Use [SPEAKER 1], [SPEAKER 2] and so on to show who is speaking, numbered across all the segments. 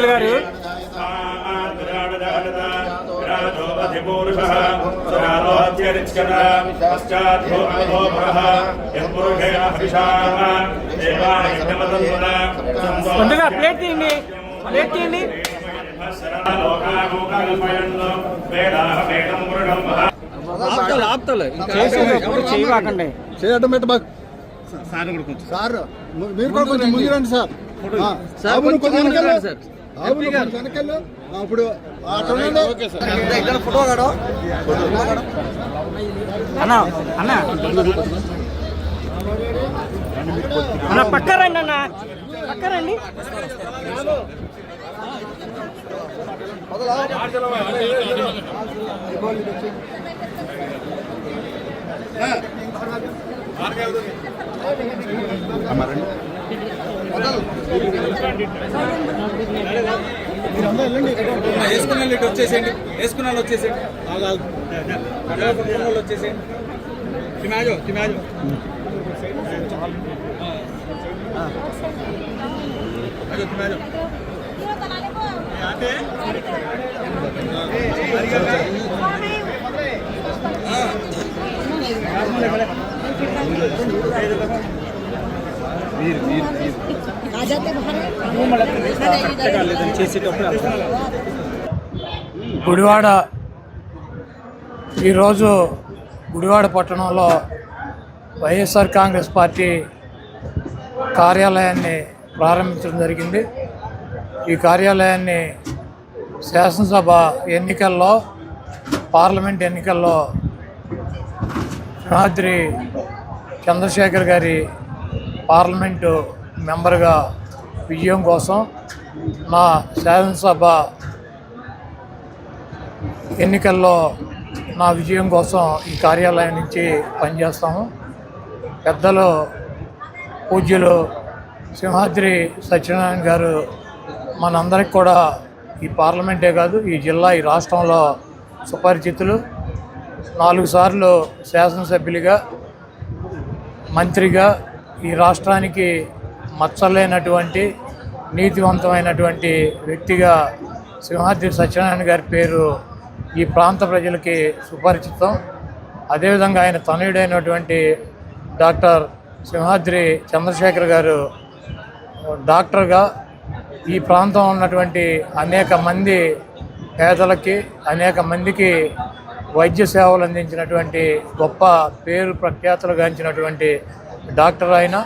[SPEAKER 1] పంతులు గారు గారు ప్లేట్ తీయండి ప్లేట్ తీయండి చేయకండి
[SPEAKER 2] పెట్ట సార్ మీరు కూడా కొంచెం ముందు రండి సార్
[SPEAKER 3] సార్, కొంచెం సార్.
[SPEAKER 2] ఉండండి.
[SPEAKER 3] ఫోటో కాడు
[SPEAKER 1] అన్న అన్న. అన్న పక్క రండి అన్న. పక్క రండి.
[SPEAKER 3] వేసుకున్న ఇటు వచ్చేసేయండి వేసుకున్న వాళ్ళు వచ్చేసేయండి వాళ్ళు వచ్చేసేయండి తిమాజో తిమాజో అజో తిమాజో
[SPEAKER 4] గుడివాడ ఈరోజు గుడివాడ పట్టణంలో వైఎస్ఆర్ కాంగ్రెస్ పార్టీ కార్యాలయాన్ని ప్రారంభించడం జరిగింది. ఈ కార్యాలయాన్ని శాసనసభ ఎన్నికల్లో పార్లమెంట్ ఎన్నికల్లో సింహాద్రి చంద్రశేఖర్ గారి పార్లమెంటు మెంబర్గా విజయం కోసం నా శాసనసభ ఎన్నికల్లో నా విజయం కోసం ఈ కార్యాలయం నుంచి పనిచేస్తాము. పెద్దలు పూజ్యులు సింహాద్రి సత్యనారాయణ గారు మనందరికి కూడా ఈ పార్లమెంటే కాదు ఈ జిల్లా ఈ రాష్ట్రంలో సుపరిచితులు. నాలుగు సార్లు శాసనసభ్యులుగా మంత్రిగా ఈ రాష్ట్రానికి మచ్చలేనటువంటి నీతివంతమైనటువంటి వ్యక్తిగా సింహాద్రి సత్యనారాయణ గారి పేరు ఈ ప్రాంత ప్రజలకి సుపరిచితం. అదేవిధంగా ఆయన తనయుడైనటువంటి డాక్టర్ సింహాద్రి చంద్రశేఖర్ గారు డాక్టర్గా ఈ ప్రాంతం ఉన్నటువంటి అనేక మంది పేదలకి అనేక మందికి వైద్య సేవలు అందించినటువంటి గొప్ప పేరు ప్రఖ్యాతులు గాంచినటువంటి డాక్టర్ ఆయన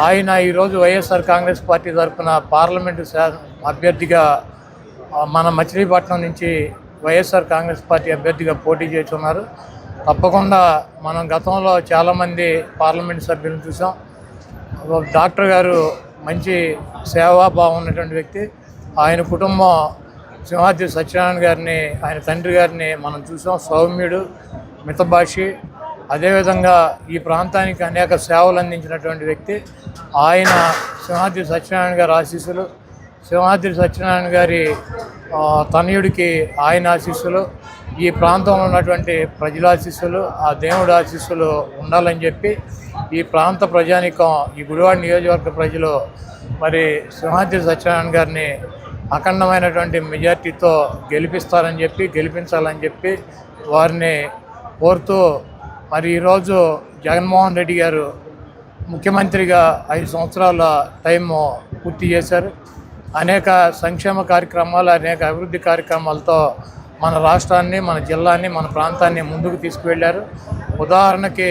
[SPEAKER 4] ఆయన ఈరోజు వైఎస్ఆర్ కాంగ్రెస్ పార్టీ తరఫున పార్లమెంటు శా- అభ్యర్థిగా మన మచిలీపట్నం నుంచి వైఎస్ఆర్ కాంగ్రెస్ పార్టీ అభ్యర్థిగా పోటీ చేస్తున్నారు. తప్పకుండా మనం గతంలో చాలామంది పార్లమెంట్ సభ్యులను చూసాం. డాక్టర్ గారు మంచి సేవాభావం ఉన్నటువంటి వ్యక్తి. ఆయన కుటుంబం సింహాద్రి సత్యనారాయణ గారిని ఆయన తండ్రి గారిని మనం చూసాం. సౌమ్యుడు మితభాషి అదేవిధంగా ఈ ప్రాంతానికి అనేక సేవలు అందించినటువంటి వ్యక్తి ఆయన సింహాద్రి సత్యనారాయణ గారి ఆశీస్సులు సింహాద్రి సత్యనారాయణ గారి తనయుడికి ఆయన ఆశీస్సులు ఈ ప్రాంతంలో ఉన్నటువంటి ప్రజల ఆశీస్సులు ఆ దేవుడి ఆశీస్సులు ఉండాలని చెప్పి ఈ ప్రాంత ప్రజానికం ఈ గుడివాడ నియోజకవర్గ ప్రజలు మరి సింహాద్రి సత్యనారాయణ గారిని అఖండమైనటువంటి మెజార్టీతో గెలిపిస్తారని చెప్పి గెలిపించాలని చెప్పి వారిని కోరుతూ మరి ఈరోజు జగన్మోహన్ రెడ్డి గారు ముఖ్యమంత్రిగా ఐదు సంవత్సరాల టైం పూర్తి చేశారు. అనేక సంక్షేమ కార్యక్రమాలు అనేక అభివృద్ధి కార్యక్రమాలతో మన రాష్ట్రాన్ని మన జిల్లాని మన ప్రాంతాన్ని ముందుకు తీసుకువెళ్ళారు. ఉదాహరణకి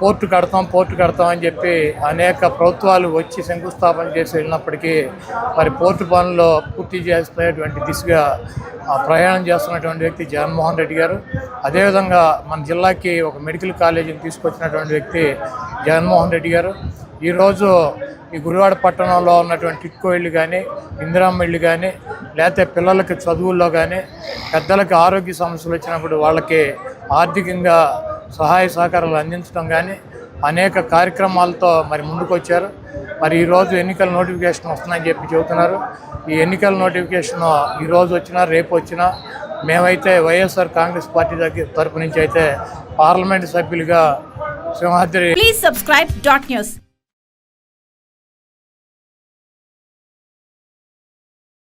[SPEAKER 4] పోర్టు కడతాం పోర్టు కడతాం అని చెప్పి అనేక ప్రభుత్వాలు వచ్చి శంకుస్థాపన చేసి వెళ్ళినప్పటికీ మరి పోర్టు పనులు పూర్తి చేసేటువంటి దిశగా ప్రయాణం చేస్తున్నటువంటి వ్యక్తి జగన్మోహన్ రెడ్డి గారు. అదేవిధంగా మన జిల్లాకి ఒక మెడికల్ కాలేజీని తీసుకొచ్చినటువంటి వ్యక్తి జగన్మోహన్ రెడ్డి గారు. ఈరోజు ఈ గుడివాడ పట్టణంలో ఉన్నటువంటి టిట్కో ఇళ్ళు కానీ ఇందిరామ్మ ఇళ్ళు కానీ లేకపోతే పిల్లలకి చదువుల్లో కానీ పెద్దలకి ఆరోగ్య సమస్యలు వచ్చినప్పుడు వాళ్ళకి ఆర్థికంగా సహాయ సహకారాలు అందించడం కానీ అనేక కార్యక్రమాలతో మరి ముందుకు వచ్చారు మరి ఈరోజు ఎన్నికల నోటిఫికేషన్ వస్తుందని చెప్పి చెబుతున్నారు ఈ ఎన్నికల నోటిఫికేషన్ ఈరోజు వచ్చినా రేపు వచ్చినా మేమైతే వైఎస్ఆర్ కాంగ్రెస్ పార్టీ దగ్గర తరపు నుంచి అయితే పార్లమెంట్ సభ్యులుగా సింహాద్రి
[SPEAKER 5] Please.